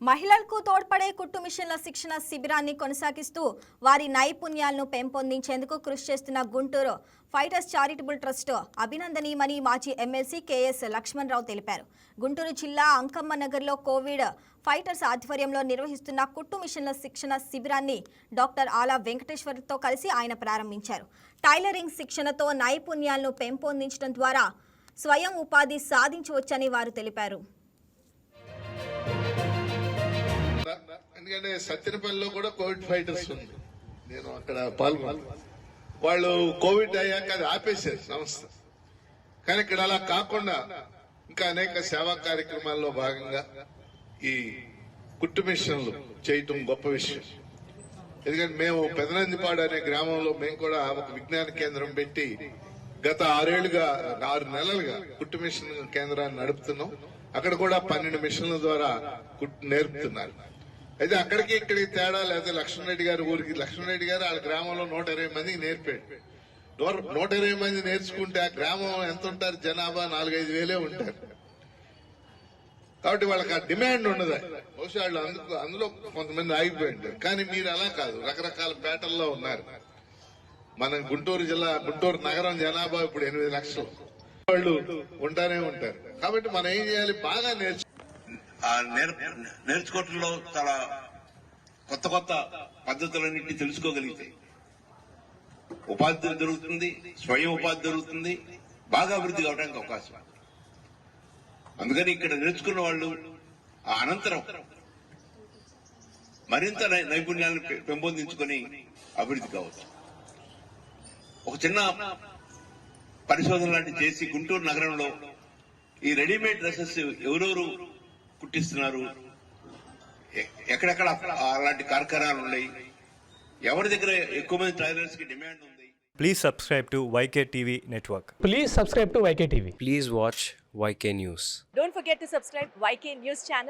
మహిళలకు తోడ్పడే కుట్టు మిషన్ల శిక్షణ శిబిరాన్ని కొనసాగిస్తూ వారి నైపుణ్యాలను పెంపొందించేందుకు కృషి చేస్తున్న గుంటూరు ఫైటర్స్ చారిటబుల్ ట్రస్ట్ అభినందనీయమని మాజీ ఎమ్మెల్సీ కేఎస్ లక్ష్మణరావు తెలిపారు. గుంటూరు జిల్లా అంకమ్మ నగర్లో కోవిడ్ ఫైటర్స్ ఆధ్వర్యంలో నిర్వహిస్తున్న కుట్టు మిషన్ల శిక్షణ శిబిరాన్ని డాక్టర్ ఆలా వెంకటేశ్వర్తో కలిసి ఆయన ప్రారంభించారు. టైలరింగ్ శిక్షణతో నైపుణ్యాలను పెంపొందించడం ద్వారా స్వయం ఉపాధి సాధించవచ్చని వారు తెలిపారు. ఎందుకంటే సత్యనపల్లిలో కూడా కోవిడ్ ఫైటర్స్ ఉంది. నేను అక్కడ పాల్గొన్నాను. వాళ్ళు కోవిడ్ అయ్యాక అది ఆపేశారు సంస్థ. కానీ ఇక్కడ అలా కాకుండా ఇంకా అనేక సేవా కార్యక్రమాల్లో భాగంగా ఈ కుట్టు మిషన్లు చేయటం గొప్ప విషయం. ఎందుకంటే మేము పెదనందిపాడు అనే గ్రామంలో మేము కూడా ఒక విజ్ఞాన కేంద్రం పెట్టి గత ఆరేళ్ళుగా ఆరు నెలలుగా కుట్టు మిషన్ కేంద్రాన్ని నడుపుతున్నాం. అక్కడ కూడా పన్నెండు మిషన్ల ద్వారా నేర్పుతున్నారు. అయితే అక్కడికి ఇక్కడికి తేడా లేదా లక్ష్మణరెడ్డి గారి ఊరికి లక్ష్మణరెడ్డి గారు వాళ్ళ గ్రామంలో నూట ఇరవై మందికి నేర్పాడు నూట ఇరవై మంది నేర్చుకుంటే ఆ గ్రామం ఎంత ఉంటారు? జనాభా నాలుగైదు వేలే ఉంటారు. కాబట్టి వాళ్ళకి ఆ డిమాండ్ ఉండదు. బహుశా వాళ్ళు అందుకు అందులో కొంతమంది ఆగిపోయింటారు కానీ మీరు అలా కాదు. రకరకాల పేటల్లో ఉన్నారు. మన గుంటూరు జిల్లా గుంటూరు నగరం జనాభా ఇప్పుడు ఎనిమిది లక్షలు. వాళ్ళు ఉంటానే ఉంటారు. కాబట్టి మనం ఏం చేయాలి? బాగా నేర్చు నేర్చుకోవటంలో చాలా కొత్త కొత్త పద్ధతులన్నింటినీ తెలుసుకోగలిగితే ఉపాధి దొరుకుతుంది స్వయం ఉపాధి దొరుకుతుంది బాగా అభివృద్ధి కావడానికి అవకాశం. అందుకని ఇక్కడ నేర్చుకున్న వాళ్ళు ఆ అనంతరం మరింత నై- నైపుణ్యాలను పెంపొందించుకొని అభివృద్ధి కావచ్చు. ఒక చిన్న పరిశోధన లాంటి చేసి గుంటూరు నగరంలో ఈ రెడీమేడ్ డ్రెస్సెస్ ఎవరెవరు కుట్టిస్తున్నారు ఎక్కడెక్కడ అలాంటి కార్యక్రమాలు ఉన్నాయి? ఎవరి దగ్గర ఎక్కువ మంది ట్రైలర్స్కి డిమాండ్ ఉంది? Please subscribe to YK TV network please subscribe to YK TV please watch YK news don't forget to subscribe YK news channel